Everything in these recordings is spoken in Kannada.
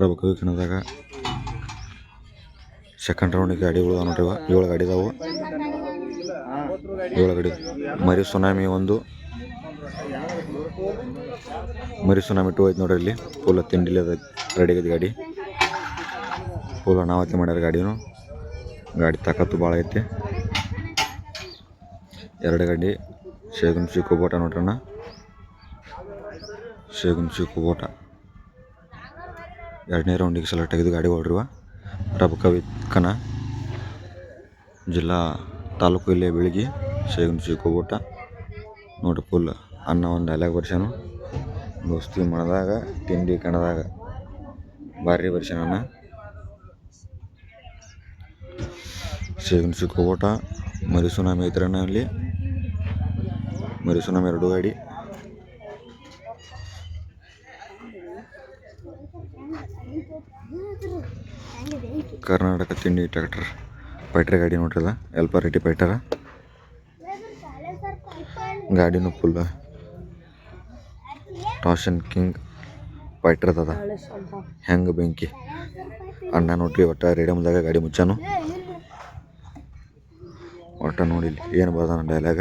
ರಬಕ ವೀಕ್ಷಣದಾಗ ಸೆಕೆಂಡ್ ರೌಂಡಿಗೆ ಗಾಡಿಗಳು ಅದಾವ ನೋಡ್ರಿ. ಏಳು ಗಾಡಿ ಇದಾವೆ. ಏಳು ಗಾಡಿ. ಮರಿ ಸುನಾಮಿ ಒಂದು. ಮರಿ ಸುನಾಮಿ ಟೂ ಐತೆ ನೋಡ್ರಿ ಇಲ್ಲಿ. ಪೂಲ ತಿಂಡಿ ಅದ ರೆಡಿ ಆಗೈತೆ ಗಾಡಿ. ಪೂಲ ಅನಾವತಿ ಮಾಡ್ಯಾರ ಗಾಡಿನೂ. ಗಾಡಿ ತಾಕತ್ತು ಭಾಳ ಐತಿ. ಎರಡು ಗಾಡಿ. ಶೇಗುನ್ ಚಿಕ್ಕು ಬೋಟ ನೋಡ್ರಣ್ಣ. ಶೇಗುನ್ ಚಿಕ್ಕು ಬೋಟ. ಎರಡನೇ ರೌಂಡಿಗೆ ಸೆಲೆಕ್ಟ್ ಆಗಿದ್ದು ಗಾಡಿ ಹೊಡ್ರಿವ ರಬಕ ವಿತ್ಕನ ಜಿಲ್ಲಾ ತಾಲೂಕು ಇಲ್ಲೇ ಬೆಳಗಿ ಶೇಗುನ್ ಚಿಕ್ಕು ನೋಡಿ ಫುಲ್ ಅನ್ನ ಒಂದು ಡೈಲಾಗ್ ವರ್ಷನು ದೋಸ್ತಿ ಮಣದಾಗ ತಿಂಡಿ ಕಣದಾಗ ಭಾರಿ ಬರ್ಸ್ಯಾನ ಅನ್ನ. ಶೇಗುನ್ ಚಿಕ್ಕು ಬೋಟ ಮರಿ ಸುನಾಮಿ ಐತ್ರಣ್ಣ ಅಲ್ಲಿ ಮರಿ ಸುನಾಮಿ ಎರಡು ಗಾಡಿ. ಕರ್ನಾಟಕ ತಿಂಡಿ ಟ್ರ್ಯಾಕ್ಟರ್ ಪೈಟ್ರ್ ಗಾಡಿ ನೋಡ್ರಲ್ಲ? ಅದ ಎಲ್ಪರ್ ರೇಟಿ ಪೈಟರ? ಗಾಡಿನೂ ಫುಲ್ ಟಾಶನ್ ಕಿಂಗ್ ಪೈಟ್ರ್ ಅದ ಹೆಂಗೆ ಬೆಂಕಿ? ಅಣ್ಣ ನೋಡ್ರಿ, ಒಟ್ಟ ರೇಡಿಯಮ್ದಾಗ ಗಾಡಿ ಮುಚ್ಚಾನು. ಒಟ್ಟ ನೋಡಿ ಏನು ಬರ್ದಾನ ಡೈಲಾಗ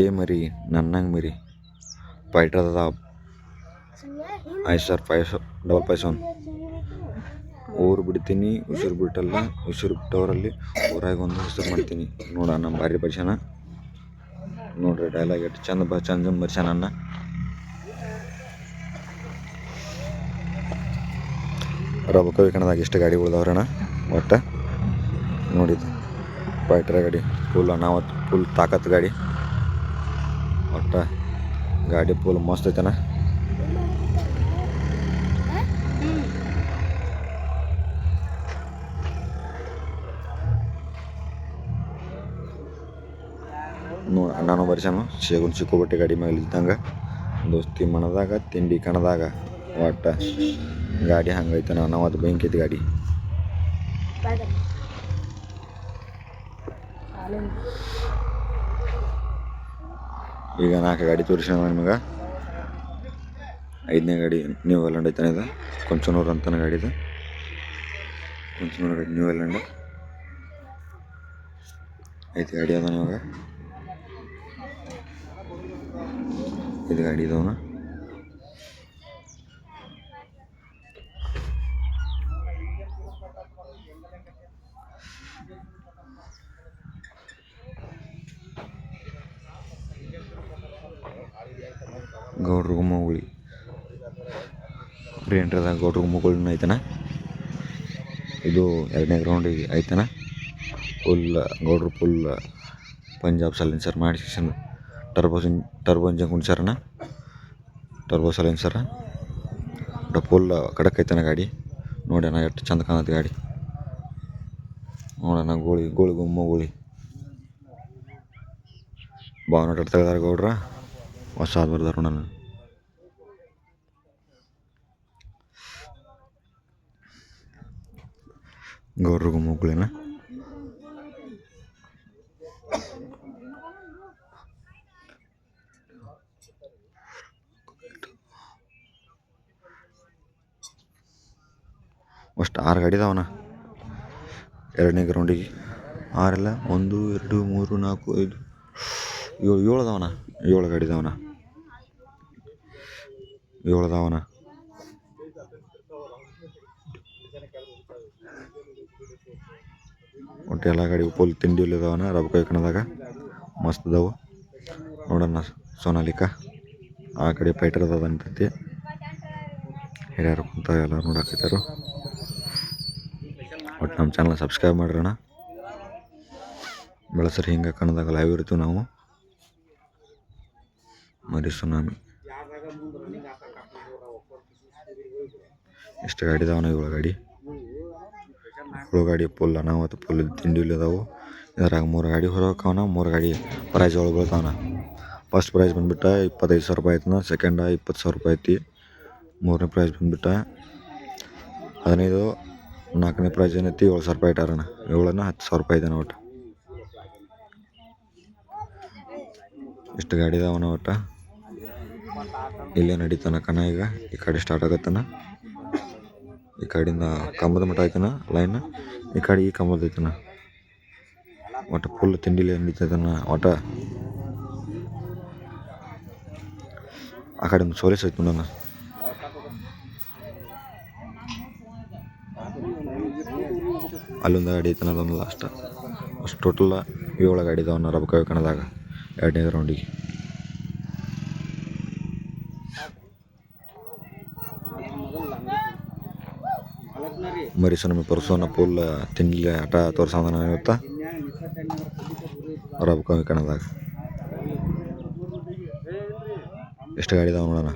ಏ ಮರಿ, ನನ್ನಂಗೆ ಮರಿ. ಫೈಟರ್ ಅದ ಐದು sir five double five seven ಊರು ಬಿಡ್ತೀನಿ ಉಸಿರು ಬಿಟ್ಟಲ್ಲ ಉಸಿರು ಬಿಟ್ಟವರಲ್ಲಿ ಊರಾಗ ಒಂದು ಹೆಸರು ಮಾಡ್ತೀನಿ. ನೋಡ ನಮ್ಮ ಭಾರಿ ಬರ್ಸ್ಯಾನ ನೋಡ್ರಿ ಡೈಲಾಗ್ ಎಷ್ಟು ಚಂದ ಬ, ಚಂದ ಬರ್ಸ್ಯಾನ ಅನ್ನ ರೊಕ್ಕ ಕಣದಾಗ ಎಷ್ಟು ಗಾಡಿ ಉಳ್ದವ್ರಣ್ಣ ಒಟ್ಟ? ನೋಡಿದ್ದು. ಫೈಟ್ರ ಗಾಡಿ ಫುಲ್ ಅನಾವತ್ ಫುಲ್ ತಾಕತ್ತು ಗಾಡಿ. ಒಟ್ಟು, ಗಾಡಿ ಫುಲ್ ಮಸ್ತ್ ಐತನ ಅಣ್ಣನೂ ಬರ್ಸ್ಯಾನು ಶೇಗುನ್ ಸಿಕ್ಕೋಬಟ್ಟೆ ಗಾಡಿ ಮೇಲೆ ಇದ್ದಂಗೆ. ದೋಸ್ತಿ ಮನದಾಗ, ತಿಂಡಿ ಕಣದಾಗ, ಒಟ್ಟ ಗಾಡಿ ಹಂಗೈತನ ನಾವು ಅದು ಬೆಂಕಿ ಐತಿ ಗಾಡಿ. ಈಗ ನಾಲ್ಕು ಗಾಡಿ ತೋರಿಸ್ಯಾನ ನಿಮಗೆ. ಐದನೇ ಗಾಡಿ ನ್ಯೂ ಐಲ್ಯಾಂಡ್ ಐತಾನೆ ಇದು, ಕೊಂಚನೂರು ಅಂತಾನೆ ಗಾಡಿ ಇದು. ಕೊಂಚನೂರು ಗಾಡಿ ನ್ಯೂ ಐಲ್ಯಾಂಡ್ ಐದು ಗಾಡಿ ಅದಾನ ಇವಾಗ ಇದು ಗಾಡಿ ಇದಾವನ ಗೌಡ್ರ ಗುಮ್ಮಗುಳಿ ಪ್ರಿಯಂಟ್ರದ ಗೌಡ್ರ ಗುಮ್ಮಗುಳಿನ ಐತನ ಇದು ಎರಡನೇ ಗ್ರೌಂಡ್ ಐತನ ಫುಲ್ ಗೌಡ್ರು ಫುಲ್ ಪಂಜಾಬ್ ಸೈಲೆನ್ಸರ್ ಮಾಡಿಸಿ ಟರ್ಬೋ ಟರ್ಬೋ ಇಂಜನ್ ಕುಣ್ಸ್ಯಾರನ ಟರ್ಬೋ ಸೈಲೆನ್ಸರ ಒಟ್ಟು ಫುಲ್ ಕಡಕ್ ಐತನ ಗಾಡಿ. ನೋಡ್ಯಾನ ಎಷ್ಟು ಚಂದ ಕಾಣತ್ತೆ ಗಾಡಿ. ನೋಡೋಣ ಗೋಳಿ ಗೋಳಿ ಗುಮ್ಮ, ಗೋಳಿ. ಭಾವನ ತೆಗ್ದಾರ ಗೌಡ್ರ. ಹೊಸ ಬರ್ದಾರ ನಾನು ಗೌಡ್ರ ಗುಮ್ಮ ಅಷ್ಟು ಆರು ಗಾಡಿ ಇದಾವನ ಎರಡನೇ ಗ್ರೌಂಡಿಗೆ. ಆರಲ್ಲ ಒಂದು, ಎರಡು, ಮೂರು, ನಾಲ್ಕು, ಐದು, ಏಳು ಏಳು ಅದಾವನ ಏಳು ಗಾಡಿ ಇದಾವನ ಏಳು ಅದಾವನ ಒಟ್ಟು ಎಲ್ಲ ಗಾಡಿ ಫುಲ್ ತಿಂಡಿ ಇದಾವನ ರಬಕ ಕಣದಾಗ. ಮಸ್ತ್ ಅದಾವು. ನೋಡೋಣ ಸೋನಾಲಿಕ. ಆ ಕಡೆ ಪೈಟರ್ ಅದ ಅಂತೈತಿ. ಹಿರಿಯರು ಕುಂತ ಎಲ್ಲ ನೋಡಾಕತ್ತಾರು. ನಮ್ಮ ಚಾನಲ್ ಸಬ್ಸ್ಕ್ರೈಬ್ ಮಾಡ್ರಣ ಬೆಳಸರಿ, ಹಿಂಗೆ ಕಣದಾಗ ಲೈವ್ ಇರ್ತೀವಿ ನಾವು. ಮರಿ ಸುನಾಮಿ. ಎಷ್ಟು ಗಾಡಿ ಇದಾವನ ಏಳು ಗಾಡಿ ಏಳು ಗಾಡಿ ಫುಲ್ ಅನಾವತ್ತು ಫುಲ್ ತಿಂಡಿ ಅದಾವು. ಇದ್ರಾಗ ಮೂರು ಗಾಡಿ ಹೊರಕವನ ಮೂರು ಗಾಡಿ ಪ್ರೈಸ್ ಒಳಗೆ ಬೀಳ್ತಾವನ ಫಸ್ಟ್ ಪ್ರೈಸ್ ಬಂದುಬಿಟ್ಟು ಇಪ್ಪತ್ತೈದು ಸಾವಿರ ರೂಪಾಯಿ ಆಯ್ತನ ಸೆಕೆಂಡ ಇಪ್ಪತ್ತು ಸಾವಿರ ರೂಪಾಯಿ ಐತಿ. ಮೂರನೇ ಪ್ರೈಸ್ ಬಂದುಬಿಟ್ಟು. ಹದಿನೈದು ನಾಲ್ಕನೇ ಪ್ರೈಸ್ ಏನೈತಿ ಏಳು ಸಾವಿರ ರೂಪಾಯಿ ಇಟ್ಟಾರಣ ಏಳನ್ನ ಹತ್ತು ಸಾವಿರ ರೂಪಾಯಿ ಇದೆ ಒಟ್ಟು ಇಷ್ಟು ಗಾಡಿ ಇದಾವನ ಒಟ್ಟು ಇಲ್ಲೇ ನಡೀತಾನ ಕಣ ಈಗ. ಈ ಕಡೆ ಸ್ಟಾರ್ಟ್ ಆಗತ್ತಾನ ಈ ಕಡೆಯಿಂದ ಕಂಬದ ಮಟ್ಟ ಆಯ್ತಾನ ಲೈನ್ ಈ ಕಡೆ ಈ ಕಂಬದ ಐತನ ಒಟ್ಟು ಫುಲ್ ತಿಂಡಿಲಿ ನಡೀತದನ ಒಟ್ಟು. ಆ ಕಡೆ ಒಂದು ಸೋಲಿಸ್ ಅಲ್ಲೊಂದು ಗಾಡಿ ಐತೆ ಅನ್ನೋದೊಂದು ಲಾಸ್ಟ್ ಅಷ್ಟು ಟೋಟಲ್ ಏಳು ಗಾಡಿ ಇದಾವನ್ನ ರಬಕ ಕಣದಾಗ ಎರಡನೇ ರೌಂಡಿಗೆ ಮರಿ ನಮಗೆ ಪರ್ಸೋನ ಪುಲ್, ತಿನ್ಲಿ, ಆಟ ತೋರಿಸೋದ ಇವತ್ತ ರಬಕ ಕಣದಾಗ. ಎಷ್ಟು ಗಾಡಿ ಇದಾವೆ ನೋಡೋಣ?